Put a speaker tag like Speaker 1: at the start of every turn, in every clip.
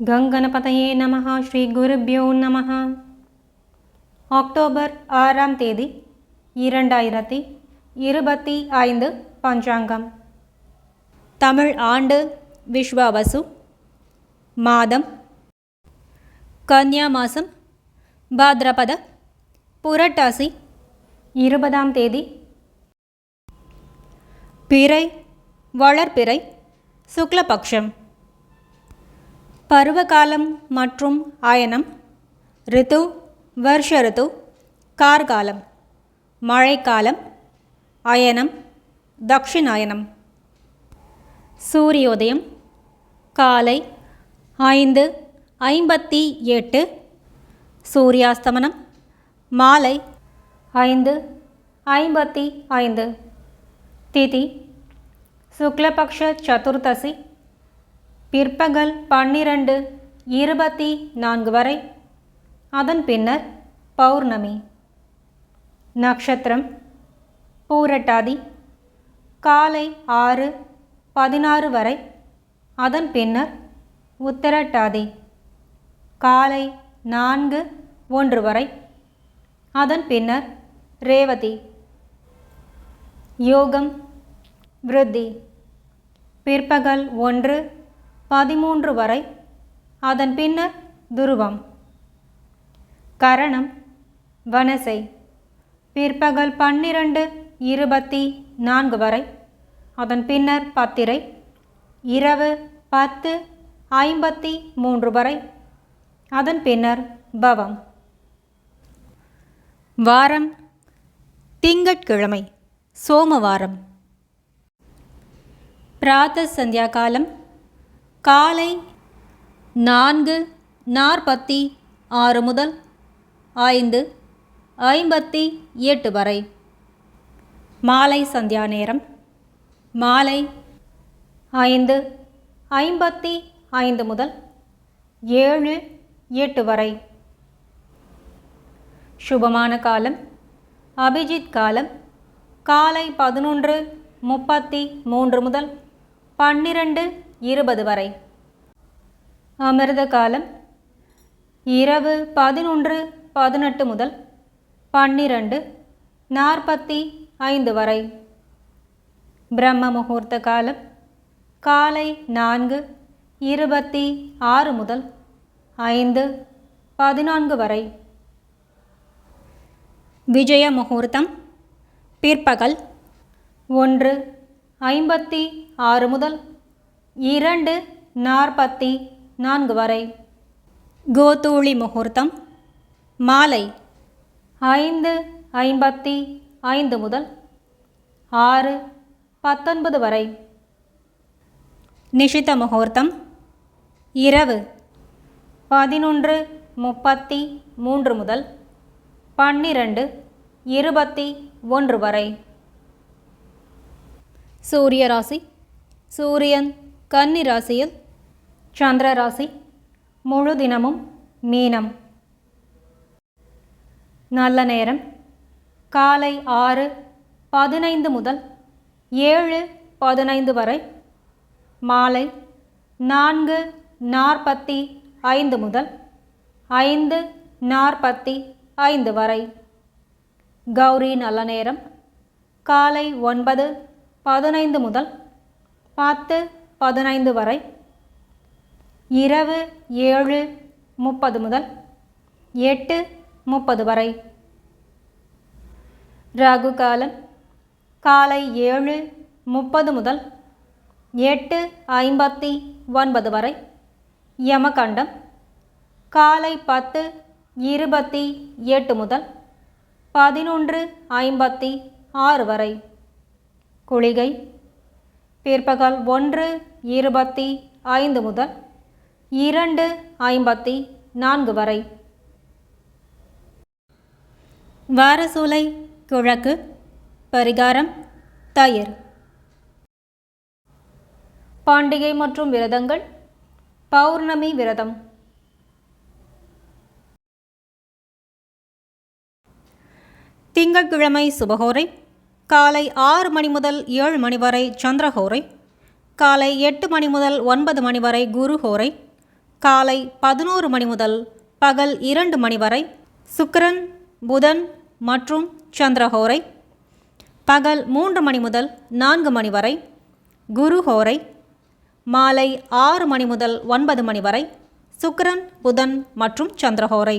Speaker 1: கங்கணபதையே நமஹா ஸ்ரீ குருப்பியோ நமஹா அக்டோபர் ஆறாம் தேதி இரண்டாயிரத்தி இருபத்தி ஐந்து பஞ்சாங்கம் தமிழ் ஆண்டு விஸ்வாவசு மாதம் கன்யா மாதம் பாத்ரபத புரட்டாசி இருபதாம் தேதி பிறை வளர்பிறை சுக்லபக்ஷம் பருவகாலம் மற்றும் அயனம் ரித்து வருஷ ரித்து கார்காலம் மழைக்காலம் அயனம் தக்ஷிணாயனம். சூரியோதயம் காலை ஐந்து ஐம்பத்தி எட்டு. சூரியாஸ்தமனம் மாலை ஐந்து ஐம்பத்தி ஐந்து. திதி சுக்லபக்ஷ சதுர்தசி பிற்பகல் பன்னிரண்டு இருபத்தி நான்கு வரை. அதன் பின்னர் பௌர்ணமி. நட்சத்திரம் பூரட்டாதி காலை ஆறு பதினாறு வரை. அதன் பின்னர் உத்தரட்டாதி காலை நான்கு ஒன்று வரை. அதன் பின்னர் ரேவதி. யோகம் விருத்தி. பிற்பகல் ஒன்று பதிமூன்று வரை. அதன் பின்னர் துருவம். கரணம் வனசை. பிற்பகல் பன்னிரண்டு இருபத்தி நான்கு வரை. அதன் பின்னர் பத்திரை. இரவு பத்து ஐம்பத்தி மூன்று வரை. அதன் பின்னர் பவம். வாரம் திங்கட்கிழமை சோமவாரம். பிராத்த சந்தியா காலம் காலை நான்கு நாற்பத்தி ஆறு முதல் ஐந்து ஐம்பத்தி எட்டு வரை. மாலை சந்தியா நேரம். மாலை ஐந்து ஐம்பத்தி ஐந்து முதல் ஏழு எட்டு வரை. சுபமான காலம். அபிஜித் காலம். காலை பதினொன்று முப்பத்தி மூன்று முதல் பன்னிரண்டு இருபது வரை. அமிர்த காலம் இரவு பதினொன்று பதினெட்டு முதல் பன்னிரண்டு நாற்பத்தி ஐந்து வரை. பிரம்ம முகூர்த்த காலம் காலை நான்கு இருபத்தி ஆறு முதல் ஐந்து பதினான்கு வரை. விஜய முகூர்த்தம் பிற்பகல் ஒன்று ஐம்பத்தி ஆறு முதல் இரண்டு நாற்பத்தி நான்கு வரை. கோதூளி முகூர்த்தம் மாலை ஐந்து ஐம்பத்தி ஐந்து முதல் ஆறு பத்தொன்பது வரை. நிஷித முகூர்த்தம் இரவு பதினொன்று முப்பத்தி மூன்று முதல் பன்னிரண்டு இருபத்தி ஒன்று வரை. சூரிய ராசி சூரியன் கன்னி ராசியில் சந்திர ராசி முழு தினமும் மீனம். நல்ல நேரம். காலை ஆறு பதினைந்து முதல் ஏழு பதினைந்து வரை. மாலை நான்கு நாற்பத்தி ஐந்து முதல் ஐந்து நாற்பத்தி ஐந்து வரை. கௌரி நல்ல நேரம். காலை ஒன்பது பதினைந்து முதல் பத்து பதினைந்து வரை. இரவு ஏழு முப்பது முதல் எட்டு முப்பது வரை. ராகு காலம் காலை ஏழு முப்பது முதல் எட்டு ஐம்பத்தி ஒன்பது வரை. யமகண்டம் காலை பத்து இருபத்தி எட்டு முதல் பதினொன்று ஐம்பத்தி ஆறு வரை. குளிகை பிற்பகல் ஒன்று இருபத்தி ஐந்து முதல் இரண்டு ஐம்பத்தி நான்கு வரை. வாரசூலை கிழக்கு பரிகாரம் தயிர். பாண்டிகை மற்றும் விரதங்கள் பௌர்ணமி விரதம். திங்கட்கிழமை சுபகோரை காலை ஆறு மணி முதல் ஏழு மணி வரை சந்திரகோரை. காலை எட்டு மணி முதல் ஒன்பது மணி வரை குருஹோரை காலை பதினோரு மணி முதல் பகல் இரண்டு மணி வரை சுக்கரன் புதன் மற்றும் சந்திரஹோரை பகல் மூன்று மணி முதல் நான்கு மணி வரை குரு ஹோரை மாலை ஆறு மணி முதல் ஒன்பது மணி வரை சுக்கரன் புதன் மற்றும் சந்திரஹோரை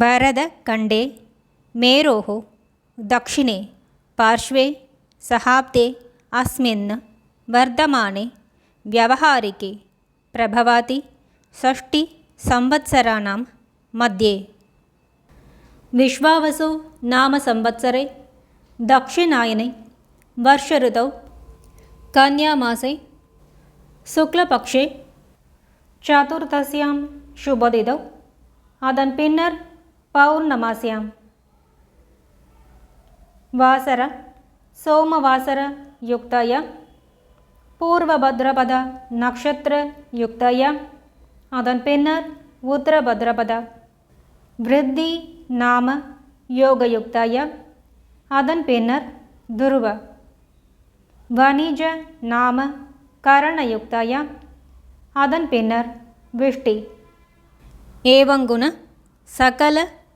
Speaker 1: भरतखण्डे मेरोः दक्षिणे पार्श्वे सहाब्दे अस्मिन् वर्धमाने व्यावहारिके प्रभवति षष्टिसंवत्सराणां मध्ये विश्वावसु नाम संवत्सरे दक्षिणायने वर्षऋतौ कन्यामासे शुक्लपक्षे चतुर्थस्यां शुभदितौ அதன் பின்னர் పౌర్ణమాస్యాం వాసర సోమవాసర యుక్తయ పూర్వభద్రపద நக்ஷத்திர யுக்தய அதன் பின்னர் உத்தரபத்ரபத விருத்தி நாம யோகயுக்தய அதன் பின்னர் துருவ வணிஜ நாம கரணயுக்தய அதன் பின்னர் விஷ்டி. ஏவங்குண சகல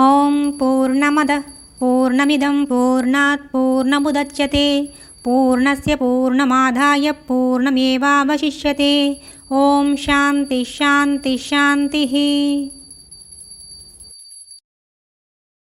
Speaker 1: ॐ पूर्णमदः पूर्णमिदं पूर्णात् पूर्णमुदच्यते। पूर्णस्य पूर्णमादाय पूर्णमेवावशिष्यते। ॐ शान्तिः शान्तिः